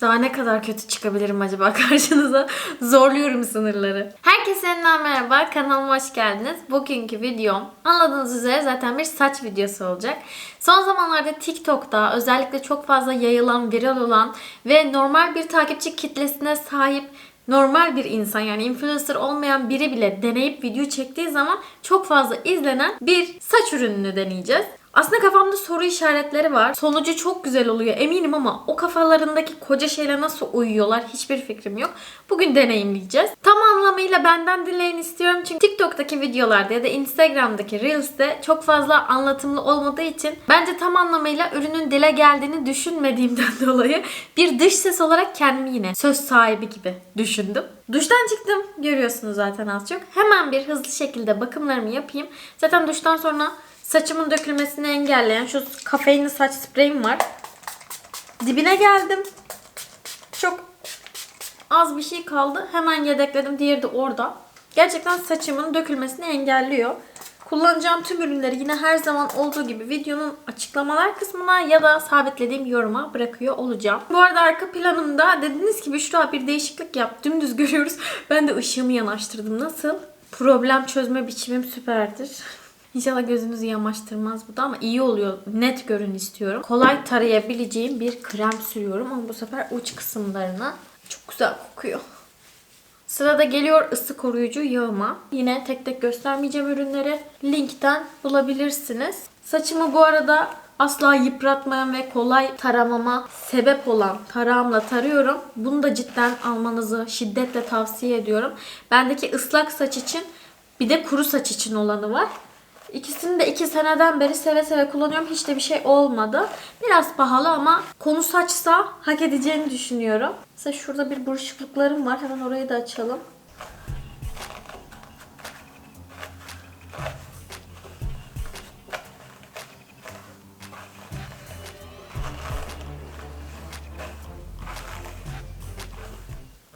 Daha ne kadar kötü çıkabilirim acaba karşınıza? Zorluyorum sınırları. Herkese yeniden merhaba. Kanalıma hoş geldiniz. Bugünkü videom anladığınız üzere zaten bir saç videosu olacak. Son zamanlarda TikTok'ta özellikle çok fazla yayılan, viral olan ve normal bir takipçi kitlesine sahip normal bir insan yani influencer olmayan biri bile deneyip video çektiği zaman çok fazla izlenen bir saç ürününü deneyeceğiz. Aslında kafamda soru işaretleri var. Sonucu çok güzel oluyor eminim ama o kafalarındaki koca şeyle nasıl uyuyorlar hiçbir fikrim yok. Bugün deneyimleyeceğiz. Tam anlamıyla benden dinleyin istiyorum çünkü TikTok'taki videolarda ya da Instagram'daki Reels'te çok fazla anlatımlı olmadığı için bence tam anlamıyla ürünün dile geldiğini düşünmediğimden dolayı bir dış ses olarak kendimi yine söz sahibi gibi düşündüm. Duştan çıktım. Görüyorsunuz zaten az çok. Hemen bir hızlı şekilde bakımlarımı yapayım. Zaten duştan sonra saçımın dökülmesini engelleyen şu kafeinli saç spreyim var. Dibine geldim. Çok az bir şey kaldı. Hemen yedekledim. Diğeri de orada. Gerçekten saçımın dökülmesini engelliyor. Kullanacağım tüm ürünleri yine her zaman olduğu gibi videonun açıklamalar kısmına ya da sabitlediğim yoruma bırakıyor olacağım. Bu arada arka planımda dediğiniz gibi Büşra bir değişiklik yap. Dümdüz görüyoruz. Ben de ışığımı yanaştırdım. Nasıl? Problem çözme biçimim süperdir. İnşallah gözünüzü yamaştırmaz bu da ama iyi oluyor. Net görün istiyorum. Kolay tarayabileceğim bir krem sürüyorum ama bu sefer uç kısımlarına çok güzel kokuyor. Sırada geliyor ısı koruyucu yağıma. Yine tek tek göstermeyeceğim ürünleri. Linkten bulabilirsiniz. Saçımı bu arada asla yıpratmayan ve kolay taramama sebep olan tarağımla tarıyorum. Bunu da cidden almanızı şiddetle tavsiye ediyorum. Bendeki ıslak saç için bir de kuru saç için olanı var. İkisini de iki seneden beri seve seve kullanıyorum. Hiç de bir şey olmadı. Biraz pahalı ama konu saçsa hak edeceğini düşünüyorum. Mesela şurada bir buruşukluklarım var. Hemen orayı da açalım.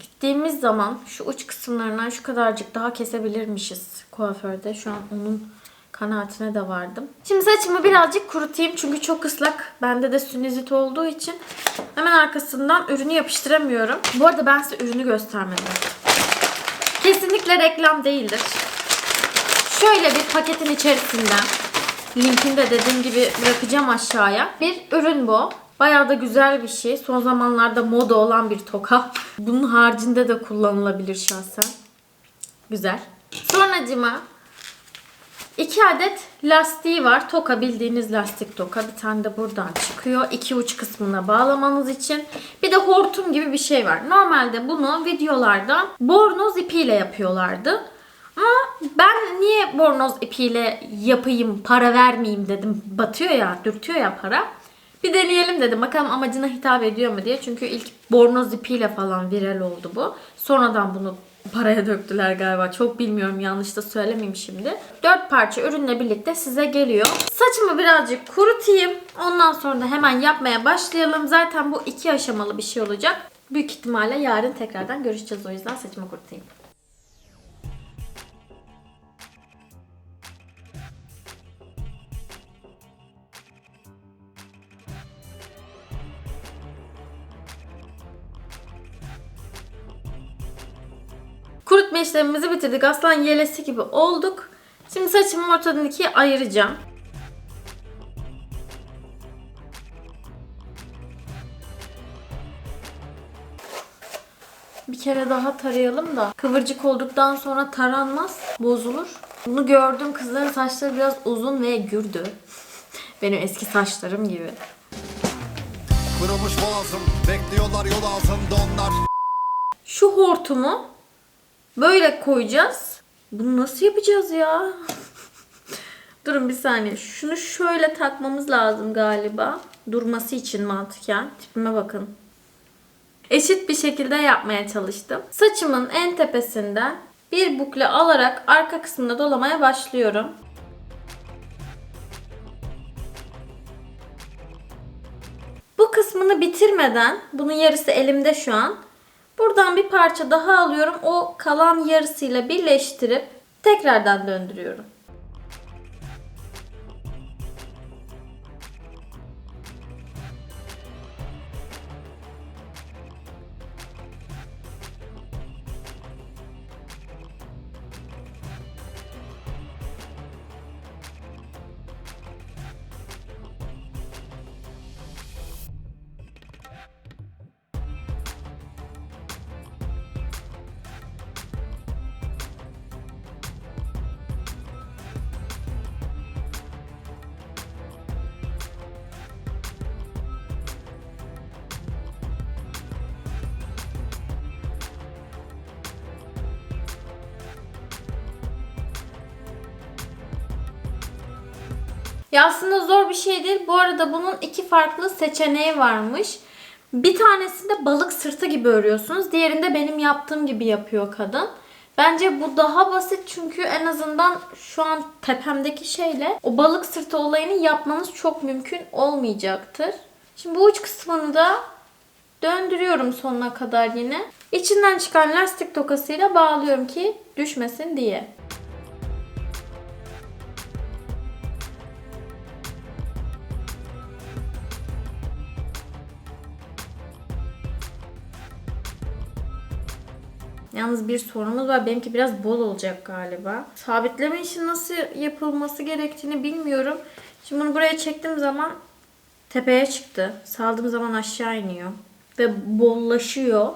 Gittiğimiz zaman şu uç kısımlarından şu kadarcık daha kesebilirmişiz kuaförde. Şu an onun kanaatine de vardım. Şimdi saçımı birazcık kurutayım çünkü çok ıslak. Bende de sinüzit olduğu için hemen arkasından ürünü yapıştıramıyorum. Bu arada ben size ürünü göstermedim. Kesinlikle reklam değildir. Şöyle bir paketin içerisinden linkini de dediğim gibi bırakacağım aşağıya. Bir ürün bu. Bayağı da güzel bir şey. Son zamanlarda moda olan bir toka. Bunun haricinde de kullanılabilir şahsen. Güzel. Sonracıma İki adet lastiği var. Toka bildiğiniz lastik toka. Bir tane de buradan çıkıyor. İki uç kısmına bağlamanız için. Bir de hortum gibi bir şey var. Normalde bunu videolarda bornoz ipiyle yapıyorlardı. Ama ben niye bornoz ipiyle yapayım, para vermeyeyim dedim. Batıyor ya, dürtüyor ya para. Bir deneyelim dedim. Bakalım amacına hitap ediyor mu diye. Çünkü ilk bornoz ipiyle falan viral oldu bu. Sonradan bunu paraya döktüler galiba. Çok bilmiyorum yanlış da söylemeyeyim şimdi. Dört parça ürünle birlikte size geliyor. Saçımı birazcık kurutayım. Ondan sonra da hemen yapmaya başlayalım. Zaten bu iki aşamalı bir şey olacak. Büyük ihtimalle yarın tekrardan görüşeceğiz. O yüzden saçımı kurutayım. Kurutma işlemimizi bitirdik. Aslan yelesi gibi olduk. Şimdi saçımı ortadan ikiye ayıracağım. Bir kere daha tarayalım da kıvırcık olduktan sonra taranmaz, bozulur. Bunu gördüm kızların saçları biraz uzun ve gürdü. Benim eski saçlarım gibi. Kırılmış boğazım Bekliyorlar yol ağzında onlar Şu hortumu böyle koyacağız. Bunu nasıl yapacağız ya? Durun bir saniye. Şunu şöyle takmamız lazım galiba. Durması için mantıken. Tipime bakın. Eşit bir şekilde yapmaya çalıştım. Saçımın en tepesinden bir bukle alarak arka kısmına dolamaya başlıyorum. Bu kısmını bitirmeden, bunun yarısı elimde şu an. Buradan bir parça daha alıyorum. O kalan yarısıyla birleştirip tekrardan döndürüyorum. Ya aslında zor bir şey değil. Bu arada bunun iki farklı seçeneği varmış. Bir tanesinde balık sırtı gibi örüyorsunuz. Diğerinde benim yaptığım gibi yapıyor kadın. Bence bu daha basit çünkü en azından şu an tepemdeki şeyle o balık sırtı olayını yapmanız çok mümkün olmayacaktır. Şimdi bu uç kısmını da döndürüyorum sonuna kadar yine. İçinden çıkan lastik tokasıyla bağlıyorum ki düşmesin diye. Yalnız bir sorunumuz var. Benimki biraz bol olacak galiba. Sabitleme işi nasıl yapılması gerektiğini bilmiyorum. Şimdi bunu buraya çektiğim zaman tepeye çıktı. Saldığım zaman aşağı iniyor. Ve bollaşıyor.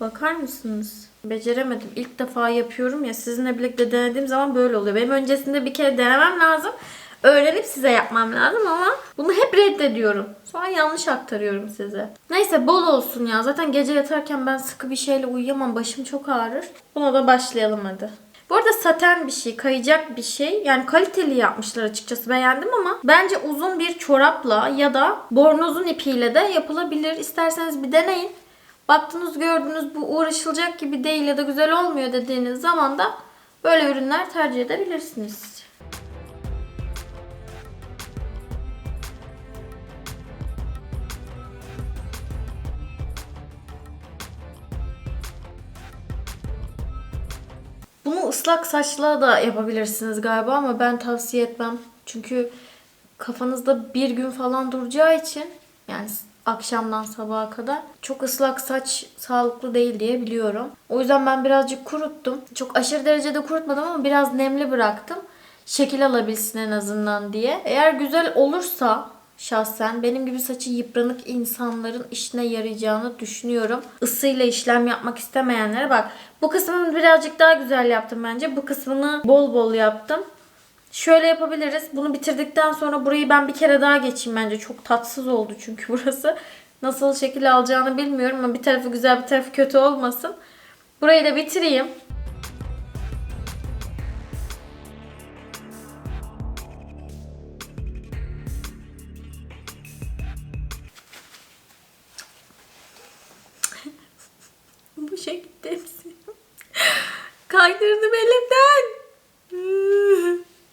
Bakar mısınız? Beceremedim. İlk defa yapıyorum ya sizinle birlikte denediğim zaman böyle oluyor. Benim öncesinde bir kere denemem lazım. Öğrenip size yapmam lazım ama bunu hep reddediyorum. Sonra yanlış aktarıyorum size. Neyse bol olsun ya. Zaten gece yatarken ben sıkı bir şeyle uyuyamam. Başım çok ağrır. Buna da başlayalım hadi. Bu arada saten bir şey, kayacak bir şey. Yani kaliteli yapmışlar açıkçası beğendim ama bence uzun bir çorapla ya da bornozun ipiyle de yapılabilir. İsterseniz bir deneyin. Baktınız gördünüz bu uğraşılacak gibi değil ya da güzel olmuyor dediğiniz zaman da böyle ürünler tercih edebilirsiniz. Bunu ıslak saçla da yapabilirsiniz galiba ama ben tavsiye etmem. Çünkü kafanızda bir gün falan duracağı için yani akşamdan sabaha kadar çok ıslak saç sağlıklı değil diye biliyorum. O yüzden ben birazcık kuruttum. Çok aşırı derecede kurutmadım ama biraz nemli bıraktım. Şekil alabilsin en azından diye. Eğer güzel olursa şahsen benim gibi saçı yıpranık insanların işine yarayacağını düşünüyorum. Isıyla işlem yapmak istemeyenlere bak. Bu kısmını birazcık daha güzel yaptım bence. Bu kısmını bol bol yaptım. Şöyle yapabiliriz. Bunu bitirdikten sonra burayı ben bir kere daha geçeyim bence. Çok tatsız oldu çünkü burası. Nasıl şekil alacağını bilmiyorum ama bir tarafı güzel bir tarafı kötü olmasın. Burayı da bitireyim. Bu şekilde hepsi. Kaydırdım elimden.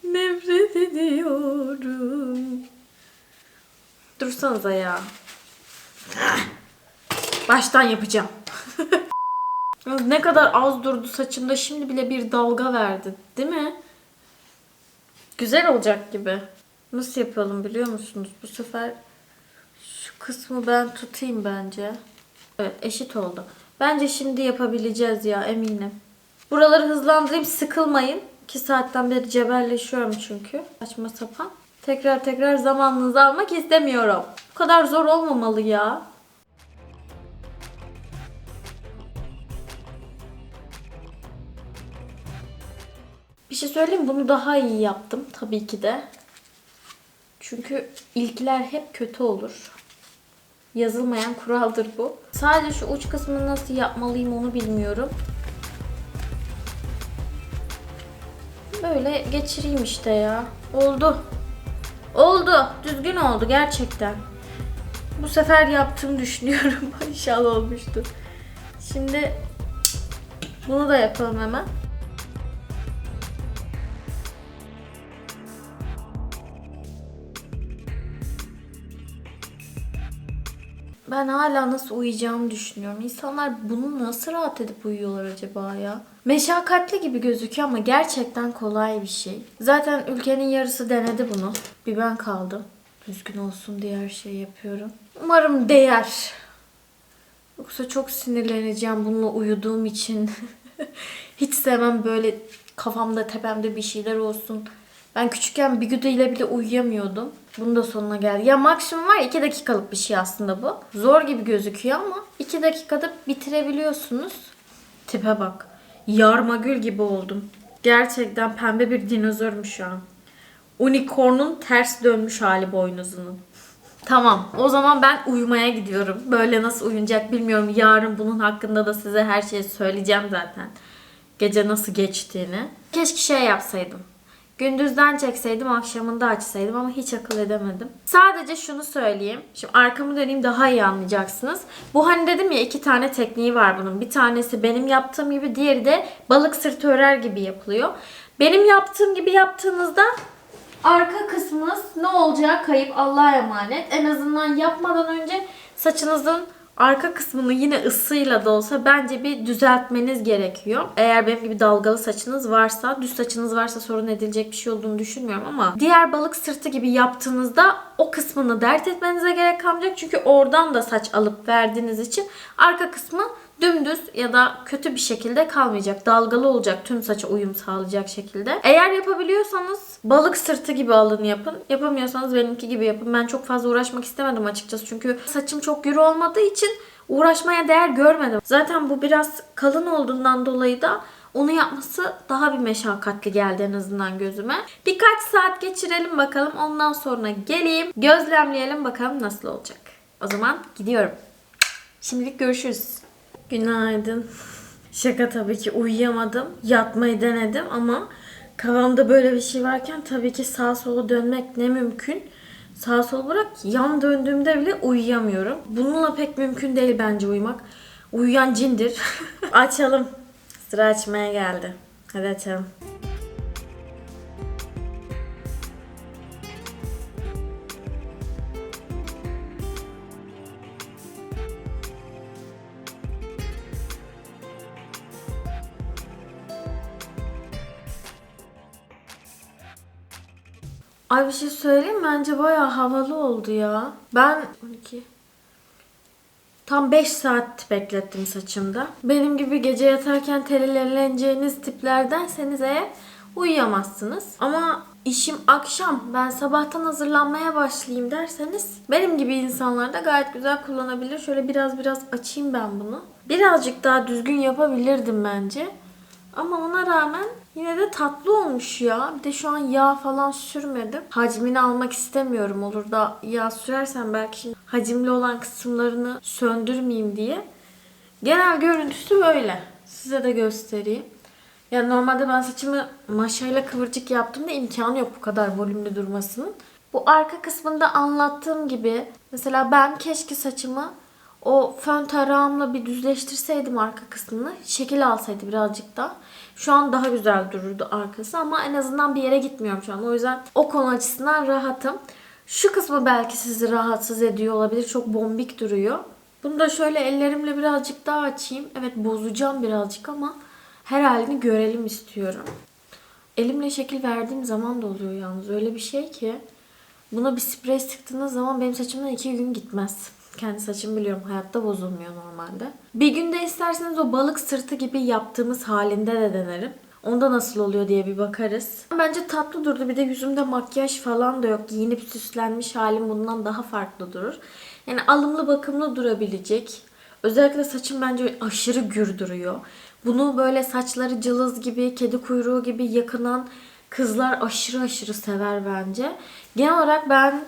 Nefret ediyorum. Dursanıza ya. Baştan yapacağım. Ne kadar az durdu saçımda şimdi bile bir dalga verdi. Değil mi? Güzel olacak gibi. Nasıl yapalım biliyor musunuz? Bu sefer şu kısmı ben tutayım bence. Evet eşit oldu. Bence şimdi yapabileceğiz ya eminim. Buraları hızlandırayım sıkılmayın. 2 saatten beri cebelleşiyorum çünkü. Saçma sapan. Tekrar tekrar zamanınızı almak istemiyorum. Bu kadar zor olmamalı ya. Bir şey söyleyeyim bunu daha iyi yaptım tabii ki de. Çünkü ilkler hep kötü olur. Yazılmayan kuraldır bu. Sadece şu uç kısmını nasıl yapmalıyım onu bilmiyorum. Böyle geçireyim işte ya. Oldu. Oldu. Düzgün oldu gerçekten. Bu sefer yaptığımı düşünüyorum. İnşallah olmuştur. Şimdi bunu da yapalım hemen. Ben hala nasıl uyuyacağımı düşünüyorum. İnsanlar bunu nasıl rahat edip uyuyorlar acaba ya? Meşakkatli gibi gözüküyor ama gerçekten kolay bir şey. Zaten ülkenin yarısı denedi bunu. Bir ben kaldım. Düzgün olsun diye her şeyi yapıyorum. Umarım değer. Yoksa çok sinirleneceğim bununla uyuduğum için. Hiç sevmem böyle kafamda tepemde bir şeyler olsun. Ben küçükken bir ile bile uyuyamıyordum. Bunun da sonuna geldi. Ya maksimum var 2 dakikalık bir şey aslında bu. Zor gibi gözüküyor ama 2 dakikada bitirebiliyorsunuz. Tipe bak. Yarma gül gibi oldum. Gerçekten pembe bir dinozorum şu an. Unicorn'un ters dönmüş hali boynuzunun. Tamam. O zaman ben uyumaya gidiyorum. Böyle nasıl uyunacak bilmiyorum. Yarın bunun hakkında da size her şeyi söyleyeceğim zaten. Gece nasıl geçtiğini. Keşke şey yapsaydım. Gündüzden çekseydim akşamında açsaydım ama hiç akıl edemedim. Sadece şunu söyleyeyim. Şimdi arkamı döneyim daha iyi anlayacaksınız. Bu hani dedim ya iki tane tekniği var bunun. Bir tanesi benim yaptığım gibi diğeri de balık sırtı örer gibi yapılıyor. Benim yaptığım gibi yaptığınızda arka kısmınız ne olacağı kayıp Allah'a emanet. En azından yapmadan önce saçınızın arka kısmını yine ısıyla da olsa bence bir düzeltmeniz gerekiyor. Eğer benim gibi dalgalı saçınız varsa, düz saçınız varsa sorun edilecek bir şey olduğunu düşünmüyorum ama diğer balık sırtı gibi yaptığınızda o kısmını dert etmenize gerek kalmayacak. Çünkü oradan da saç alıp verdiğiniz için arka kısmı dümdüz ya da kötü bir şekilde kalmayacak. Dalgalı olacak. Tüm saça uyum sağlayacak şekilde. Eğer yapabiliyorsanız balık sırtı gibi alın yapın. Yapamıyorsanız benimki gibi yapın. Ben çok fazla uğraşmak istemedim açıkçası. Çünkü saçım çok yürü olmadığı için uğraşmaya değer görmedim. Zaten bu biraz kalın olduğundan dolayı da onu yapması daha bir meşakkatli geldi en azından gözüme. Birkaç saat geçirelim bakalım. Ondan sonra geleyim. Gözlemleyelim bakalım nasıl olacak. O zaman gidiyorum. Şimdilik görüşürüz. Günaydın. Şaka tabii ki uyuyamadım. Yatmayı denedim ama kafamda böyle bir şey varken tabii ki sağa sola dönmek ne mümkün. Sağa sola bırak yan döndüğümde bile uyuyamıyorum. Bununla pek mümkün değil bence uyumak. Uyuyan cindir. Açalım. Sıra açmaya geldi. Hadi açalım. Ay bir şey söyleyeyim? Bence bayağı havalı oldu ya. Ben 12 Tam 5 saat beklettim saçımda. Benim gibi gece yatarken terelleneceğiniz tiplerdenseniz eğer uyuyamazsınız. Ama işim akşam ben sabahtan hazırlanmaya başlayayım derseniz benim gibi insanlar da gayet güzel kullanabilir. Şöyle biraz biraz açayım ben bunu. Birazcık daha düzgün yapabilirdim bence. Ama ona rağmen yine de tatlı olmuş ya. Bir de şu an yağ falan sürmedim. Hacmini almak istemiyorum. Olur da yağ sürersem belki hacimli olan kısımlarını söndürmeyeyim diye. Genel görüntüsü böyle. Size de göstereyim. Yani normalde ben saçımı maşayla kıvırcık yaptığımda imkanı yok bu kadar volümlü durmasının. Bu arka kısmında anlattığım gibi mesela ben keşke saçımı o fön tarağımla bir düzleştirseydim arka kısmını. Şekil alsaydı birazcık da. Şu an daha güzel dururdu arkası ama en azından bir yere gitmiyorum şu an. O yüzden o konu açısından rahatım. Şu kısmı belki sizi rahatsız ediyor olabilir. Çok bombik duruyor. Bunu da şöyle ellerimle birazcık daha açayım. Evet bozacağım birazcık ama her halini görelim istiyorum. Elimle şekil verdiğim zaman da oluyor yalnız. Öyle bir şey ki buna bir sprey sıktığınız zaman benim saçımdan iki gün gitmez. Kendi saçımı biliyorum hayatta bozulmuyor normalde. Bir günde isterseniz o balık sırtı gibi yaptığımız halinde de denerim. Onda nasıl oluyor diye bir bakarız. Bence tatlı durdu. Bir de yüzümde makyaj falan da yok. Giyinip süslenmiş halim bundan daha farklı durur. Yani alımlı bakımlı durabilecek. Özellikle saçım bence aşırı gür duruyor. Bunu böyle saçları cılız gibi, kedi kuyruğu gibi yakınan kızlar aşırı aşırı sever bence. Genel olarak ben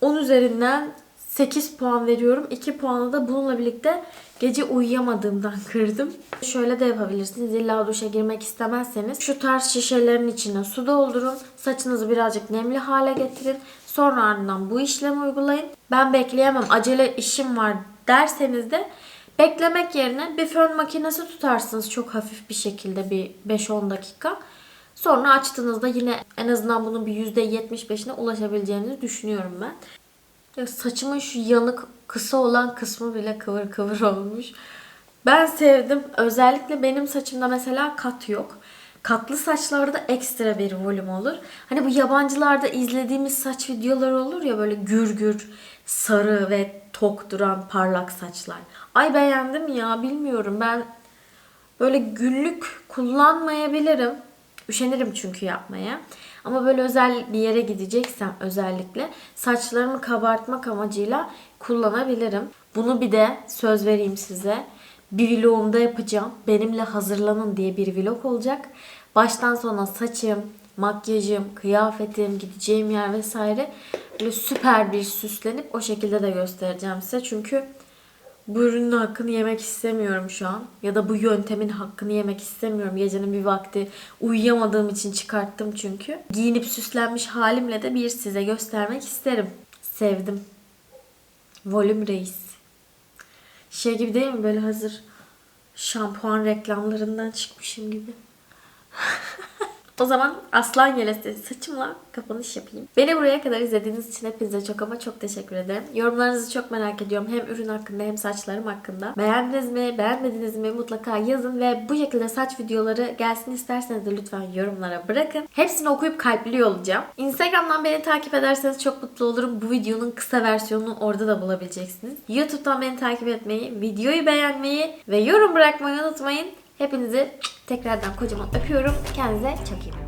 10 üzerinden 8 puan veriyorum. 2 puanı da bununla birlikte gece uyuyamadığımdan kırdım. Şöyle de yapabilirsiniz. İlla duşa girmek istemezseniz şu tarz şişelerin içine su doldurun. Saçınızı birazcık nemli hale getirin. Sonra ardından bu işlemi uygulayın. Ben bekleyemem acele işim var derseniz de beklemek yerine bir fön makinesi tutarsınız çok hafif bir şekilde bir 5-10 dakika. Sonra açtığınızda yine en azından bunun bir %75'ine ulaşabileceğinizi düşünüyorum ben. Ya saçımın şu yanık kısa olan kısmı bile kıvır kıvır olmuş. Ben sevdim. Özellikle benim saçımda mesela kat yok. Katlı saçlarda ekstra bir volüm olur. Hani bu yabancılarda izlediğimiz saç videoları olur ya böyle gür gür, sarı ve tok duran parlak saçlar. Ay beğendim ya bilmiyorum ben böyle günlük kullanmayabilirim. Üşenirim çünkü yapmaya. Ama böyle özel bir yere gideceksem özellikle saçlarımı kabartmak amacıyla kullanabilirim. Bunu bir de söz vereyim size. Bir vlogumda yapacağım. Benimle hazırlanın diye bir vlog olacak. Baştan sona saçım, makyajım, kıyafetim, gideceğim yer vesaire böyle süper bir süslenip o şekilde de göstereceğim size. Çünkü Bu ürünün hakkını yemek istemiyorum şu an. Ya da bu yöntemin hakkını yemek istemiyorum. Gecenin bir vakti uyuyamadığım için çıkarttım çünkü. Giyinip süslenmiş halimle de bir size göstermek isterim. Sevdim. Volüm reis. Şey gibi değil mi böyle hazır şampuan reklamlarından çıkmışım gibi. O zaman aslan yelesi saçımla kapanış yapayım. Beni buraya kadar izlediğiniz için hepinize çok ama çok teşekkür ederim. Yorumlarınızı çok merak ediyorum. Hem ürün hakkında hem saçlarım hakkında. Beğendiniz mi, beğenmediniz mi mutlaka yazın ve bu şekilde saç videoları gelsin isterseniz de lütfen yorumlara bırakın. Hepsini okuyup kalpli olacağım. Instagram'dan beni takip ederseniz çok mutlu olurum. Bu videonun kısa versiyonunu orada da bulabileceksiniz. YouTube'dan beni takip etmeyi, videoyu beğenmeyi ve yorum bırakmayı unutmayın. Hepinizi tekrardan kocaman öpüyorum. Kendinize çok iyi.